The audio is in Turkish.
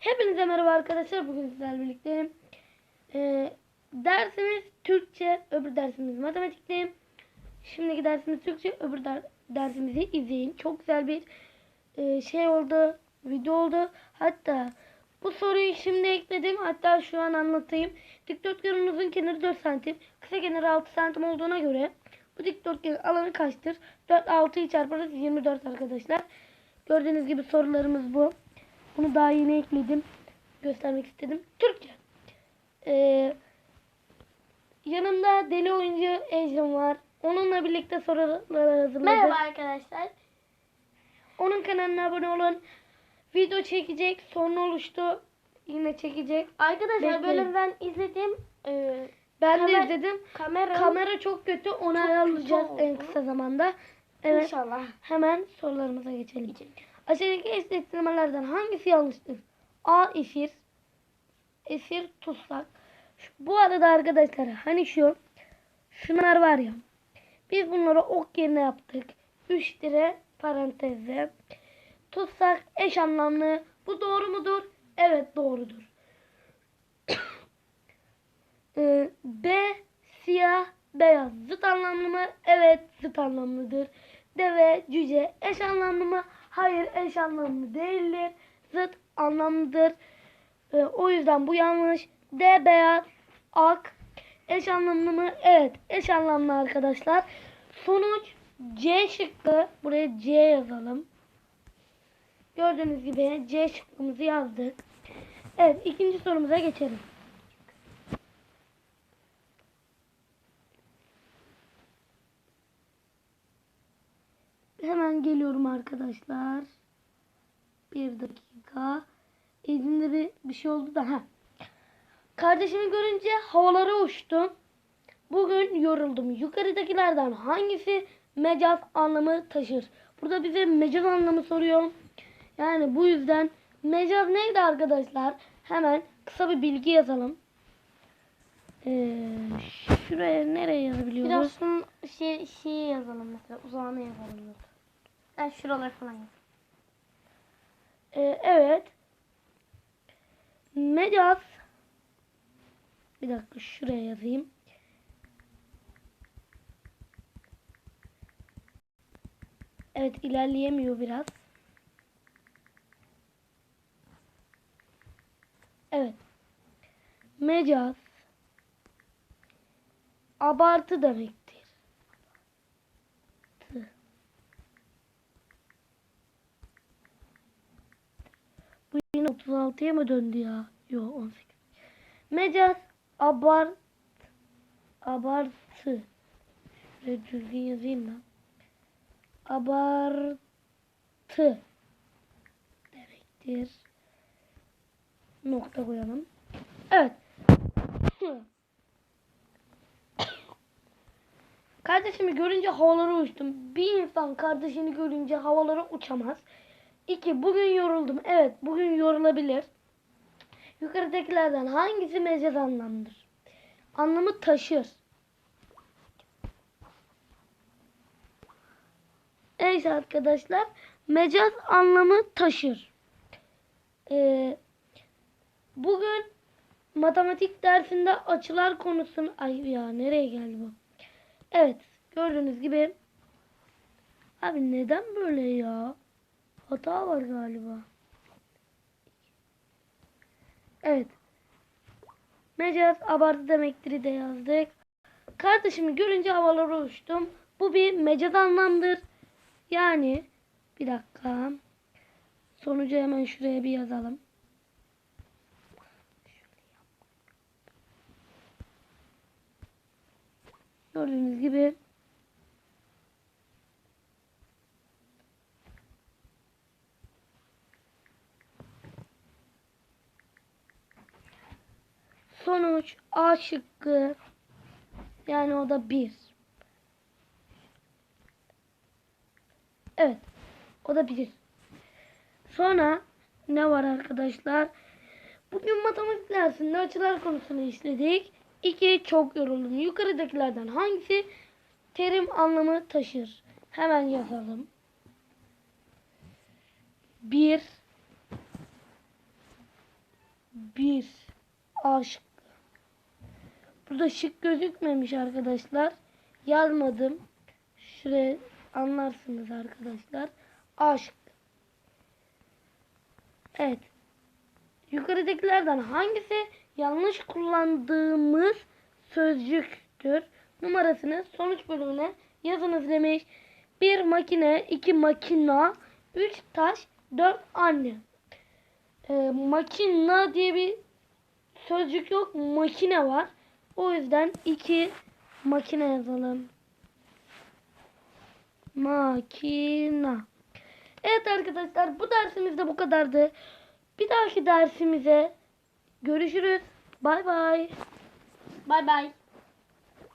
Hepinize merhaba arkadaşlar. Bugün sizlerle birlikte ee, dersimiz Türkçe, öbür dersimiz matematikte. Şimdiki dersimiz Türkçe, öbür der- dersimizi izleyin. Çok güzel bir ee, şey oldu, video oldu. Hatta bu soruyu şimdi ekledim. Hatta şu an anlatayım. Dikdörtgenin uzun kenarı 4 santim, kısa kenarı 6 santim olduğuna göre bu dikdörtgenin alanı kaçtır? 4 6'yı çarparız 24 arkadaşlar. Gördüğünüz gibi sorularımız bu. Bunu daha yeni ekledim. Göstermek istedim. Türkçe. Ee, yanımda deli oyuncu Ecem var. Onunla birlikte sorular hazırladık. Merhaba arkadaşlar. Onun kanalına abone olun. Video çekecek. Sorun oluştu. Yine çekecek. Arkadaşlar Bekleyin. böyle ben izledim. Ee, Ben Kamer- de izledim. kamera, Kamera çok kötü. Onu Çok ayarlayacağız en kısa zamanda. Evet. inşallah. Hemen sorularımıza geçelim. Aşağıdaki eşleştirmelerden hangisi yanlıştır? A. Esir. Esir tutsak. Şu- Bu arada arkadaşlar hani şu şunlar var ya. Biz bunları ok yerine yaptık. 3 lira parantezle. Tutsak eş anlamlı. Bu doğru mudur? Evet doğrudur. Ee, B. Siyah beyaz zıt anlamlı mı? Evet zıt anlamlıdır. Deve cüce eş anlamlı mı? Hayır eş anlamlı değildir. Zıt anlamlıdır. Ee, o yüzden bu yanlış. D beyaz ak eş anlamlı mı? Evet eş anlamlı arkadaşlar. Sonuç C şıkkı. Buraya C yazalım. Gördüğünüz gibi C şıkkımızı yazdık. Evet ikinci sorumuza geçelim. Hemen geliyorum arkadaşlar. Bir dakika. Elimde bir, bir şey oldu da. ha. Kardeşimi görünce havalara uçtum. Bugün yoruldum. Yukarıdakilerden hangisi mecaz anlamı taşır? Burada bize mecaz anlamı soruyor. Yani bu yüzden mecaz neydi arkadaşlar? Hemen kısa bir bilgi yazalım. Ee, şuraya nereye yazabiliyoruz? Biraz şey, şeyi yazalım mesela. Uzağına yazalım. Yani şuralar falan yazalım. Ee, evet. Mecaz. Bir dakika şuraya yazayım. Evet ilerleyemiyor biraz. Evet. Mecaz. Abartı demektir. Tı. Bu yine 36'ya mı döndü ya? Yok 18. Mecaz abart abartı. Şöyle düzgün yazayım ben. Abartı demektir. Nokta koyalım. Evet. Kardeşimi görünce havalara uçtum. Bir insan kardeşini görünce havalara uçamaz. İki, bugün yoruldum. Evet, bugün yorulabilir. Yukarıdakilerden hangisi mecaz anlamdır? Anlamı taşır. Evet arkadaşlar, mecaz anlamı taşır. Ee, bugün matematik dersinde açılar konusunu... Ay ya nereye geldi bu? Evet, gördüğünüz gibi... Abi neden böyle ya? Hata var galiba. Evet. Mecaz abartı demektir de yazdık. Kardeşimi görünce havalara uçtum. Bu bir mecaz anlamdır. Yani bir dakika. Sonucu hemen şuraya bir yazalım. Gördüğünüz gibi Sonuç A şıkkı. Yani o da 1. Evet. O da 1. Sonra ne var arkadaşlar? Bugün matematik dersinde açılar konusunu işledik. 2. Çok yoruldum. Yukarıdakilerden hangisi terim anlamı taşır? Hemen yazalım. 1 bir. A şıkkı. Burada şık gözükmemiş arkadaşlar. Yazmadım. Şuraya anlarsınız arkadaşlar. A şıkkı. Evet. Yukarıdakilerden hangisi yanlış kullandığımız sözcüktür? Numarasını sonuç bölümüne yazınız demiş. Bir makine, iki makina, üç taş, dört anne. Ee, makina diye bir sözcük yok. Makine var. O yüzden iki makine yazalım. Makina. Evet arkadaşlar bu dersimiz de bu kadardı. Bir dahaki dersimize görüşürüz. Bay bay. Bay bay.